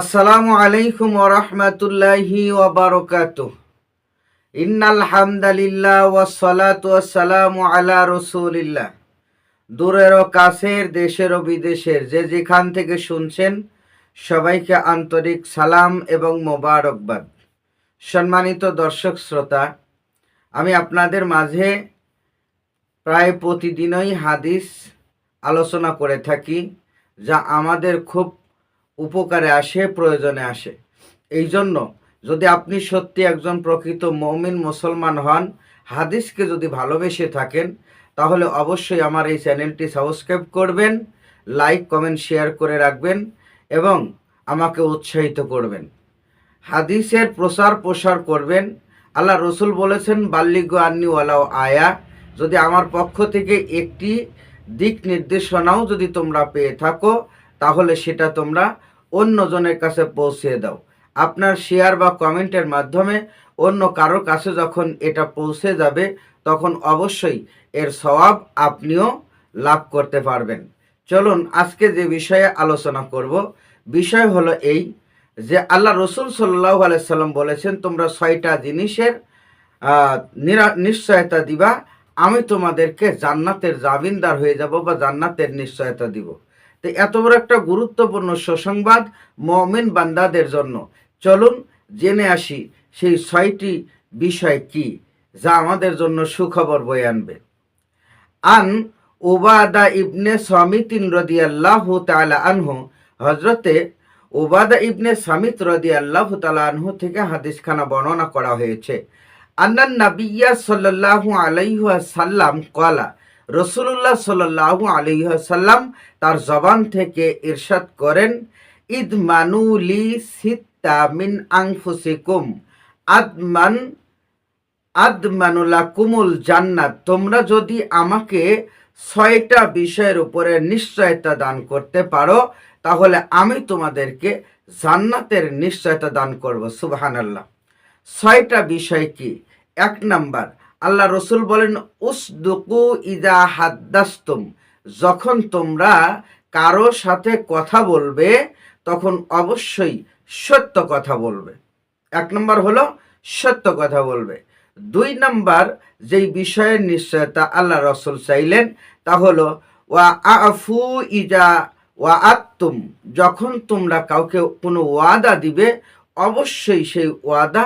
আসসালামু আলাইকুম ওরহমতুল্লাহি ওবরকাত ইন্নাল হামদালিল্লাহ ওয়াসসালাতু ওয়াসসালামু আলা রসুলিল্লাহ। দূরের ও কাছের, দেশের ও বিদেশের, যে যেখান থেকে শুনছেন, সবাইকে আন্তরিক সালাম এবং মোবারকবাদ। সম্মানিত দর্শক শ্রোতা, আমি আপনাদের মাঝে প্রায় প্রতিদিনই হাদিস আলোচনা করে থাকি, যা আমাদের খুব উপকারে আসে, প্রয়োজনে আসে। এই জন্য যদি আপনি সত্যি একজন প্রকৃত মমিন, মুসলমান হন, হাদিসকে যদি ভালোবেসে থাকেন, তাহলে অবশ্যই আমার এই চ্যানেলটি সাবস্ক্রাইব করবেন, লাইক, কমেন্ট, শেয়ার করে রাখবেন এবং আমাকে উৎসাহিত করবেন। হাদিসের প্রসার প্রসার করবেন। আল্লাহ রসুল বলেছেন, বাল্লিগ আন্নি ওয়ালাও আয়া। যদি আমার পক্ষ থেকে একটি দিক নির্দেশনাও যদি তোমরা পেয়ে থাকো তাহলে সেটা তোমরা অন্যজনের কাছে পৌঁছে দাও। আপনার শেয়ার বা কমেন্টের মাধ্যমে অন্য কারোর কাছে যখন এটা পৌঁছে যাবে, তখন অবশ্যই এর স্বভাব আপনিও লাভ করতে পারবেন। চলুন আজকে যে বিষয়ে আলোচনা করব, বিষয় হলো এই যে আল্লাহ রসুল সাল্লাহ আলাইসাল্লাম বলেছেন, তোমরা ছয়টা জিনিসের নিশ্চয়তা দিবা, আমি তোমাদেরকে জান্নাতের জামিনদার হয়ে যাব বা জান্নাতের নিশ্চয়তা দিব। তো এত বড় একটা গুরুত্বপূর্ণ সুসংবাদ মমিন বান্দাদের জন্য। চলুন জেনে আসি সেই ছয়টি বিষয় কি, যা আমাদের জন্য সুখবর বয়ে আনবে। আন ওবাদা ইবনে সামিতিন রদিয়াল্লাহু তাআলা আনহু হজরতে ওবাদা ইবনে সামিত রদিয়াল্লাহু তাআলা আনহু থেকে হাদিসখানা বর্ণনা করা হয়েছে। আন্নান নাবিয়্যা সাল্লাল্লাহু আলাইহি সাল্লাম কলা রসুল্লাহ সাল্লাল্লাহু আলাইহি সাল্লাম তার জবান থেকে ইরশাদ করেন ইদ মানুলি সিত্তা মিন আনফুসিকুম। আদমান আদমানুলা কুমুল জান্নাত। তোমরা যদি আমাকে ছয়টা বিষয়ের উপরে নিশ্চয়তা দান করতে পারো, তাহলে আমি তোমাদেরকে জান্নাতের নিশ্চয়তা দান করব। সুবহান আল্লাহ ছয়টা বিষয় কি? এক নাম্বার আল্লাহ রসুল বলেন, উসদুকু ইদা হাদ্দাস্তুম। যখন তোমরা কারও সাথে কথা বলবে, তখন অবশ্যই সত্য কথা বলবে। এক নম্বর হলো সত্য কথা বলবে। দুই নম্বর যেই বিষয়ের নিশ্চয়তা আল্লাহ রসুল চাইলেন, তা হলো, ওয়া আফু ইজা ওয়া আত্তুম। যখন তোমরা কাউকে কোনো ওয়াদা দিবে, অবশ্যই সেই ওয়াদা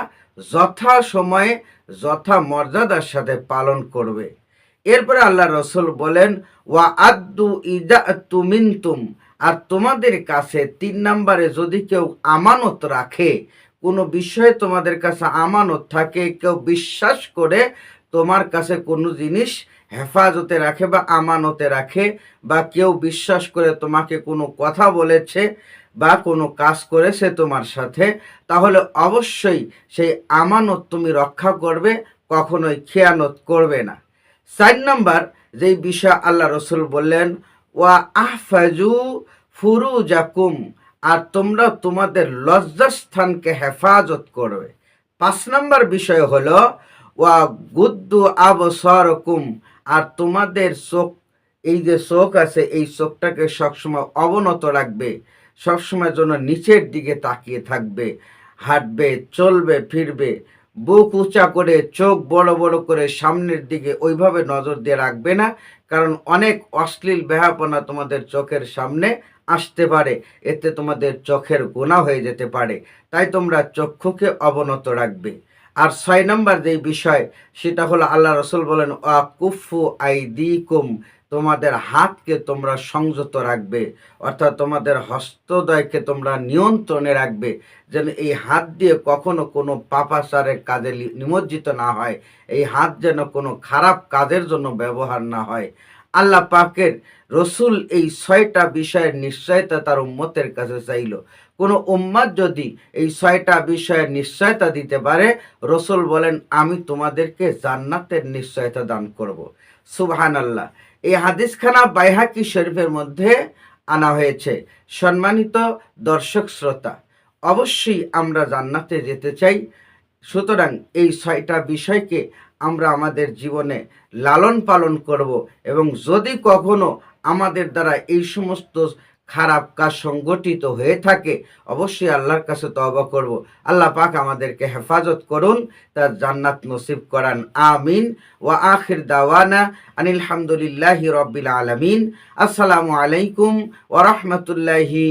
যথা সময়ে যথা মর্যাদার সাথে পালন করবে। এরপরে আল্লাহ রসুল বলেন, ওয়া আদ্দু ইজা তুমিনতুম। আর তোমাদের কাছে তিন নম্বরে যদি কেউ আমানত রাখে, কোনো বিষয়ে তোমাদের কাছে আমানত থাকে, কেউ বিশ্বাস করে তোমার কাছে কোনো জিনিস হেফাজতে রাখে বা আমানতে রাখে বা কেউ বিশ্বাস করে তোমাকে কোনো কথা বলেছে বা কোনো কাজ করেছে তোমার সাথে, তাহলে অবশ্যই সেই আমানত তুমি রক্ষা করবে, কখনোই খেয়ানত করবে না। চার নম্বর, যেই বিষয় আল্লাহ রসুল বললেন, ওয়া আহফাজু ফুরু জাকুম আর তোমরা তোমাদের লজ্জাস্থানকে হেফাজত করবে। পাঁচ নম্বর বিষয় হলো, ওয়া গুদ্দু আবসরকুম আর তোমাদের চোখ, এই যে চোখ আছে, এই চোখটাকে সবসময় অবনত রাখবে। সবসময় জন্য নিচের দিকে তাকিয়ে থাকবে, হাঁটবে, চলবে, ফিরবে, বুক উঁচা করে, চোখ বড় বড় করে সামনের দিকে ওইভাবে নজর দিয়ে রাখবে না, কারণ অনেক অশ্লীল ব্যাহাপনা তোমাদের চোখের সামনে আসতে পারে, এতে তোমাদের চোখের গোনা হয়ে যেতে পারে, তাই তোমরা চক্ষুকে অবনত রাখবে। আর ছয় নম্বর যেই বিষয়, সেটা হলো আল্লাহ রসুল বলেন আ কুফু আই দিকুম তোমাদের হাতকে তোমরা সংযত রাখবে, অর্থাৎ তোমাদের হস্তদয়কে তোমরা নিয়ন্ত্রণে রাখবে, যেন এই হাত দিয়ে কখনো কোনো পাপাচারের কাজে নিমজ্জিত না হয়, এই হাত যেন কোনো খারাপ কাজের জন্য ব্যবহার না হয়। আল্লাহ পাকের রসুল এই ছয়টা বিষয়ের নিশ্চয়তা তার উম্মতের কাছে চাইল। কোনো উম্মাদ যদি এই ছয়টা বিষয়ের নিশ্চয়তা দিতে পারে, রসুল বলেন, আমি তোমাদেরকে জান্নাতের নিশ্চয়তা দান করব। সুবহান আল্লাহ এই হাদিসখানা বাইহাকি শরীফের মধ্যে আনা হয়েছে। সম্মানিত দর্শক শ্রোতা, অবশ্যই আমরা জান্নাতে যেতে চাই। সুতরাং এই ছয়টা বিষয়কে আমরা আমাদের জীবনে লালন পালন করব এবং যদি কখনো আমাদের দ্বারা এই সমস্ত খারাপ কাজ সংগঠিত হয়ে থাকে, অবশ্যই আল্লাহর কাছে তওবা করব। আল্লাহ পাক আমাদেরকে হেফাজত করুন, তার জান্নাত নসিব করান। আমিন। ওয়া আখির দাওয়ানা আনিল হামদুলিল্লাহি রব্বিল আলামিন। আসসালামু আলাইকুম ওয়া রাহমাতুল্লাহি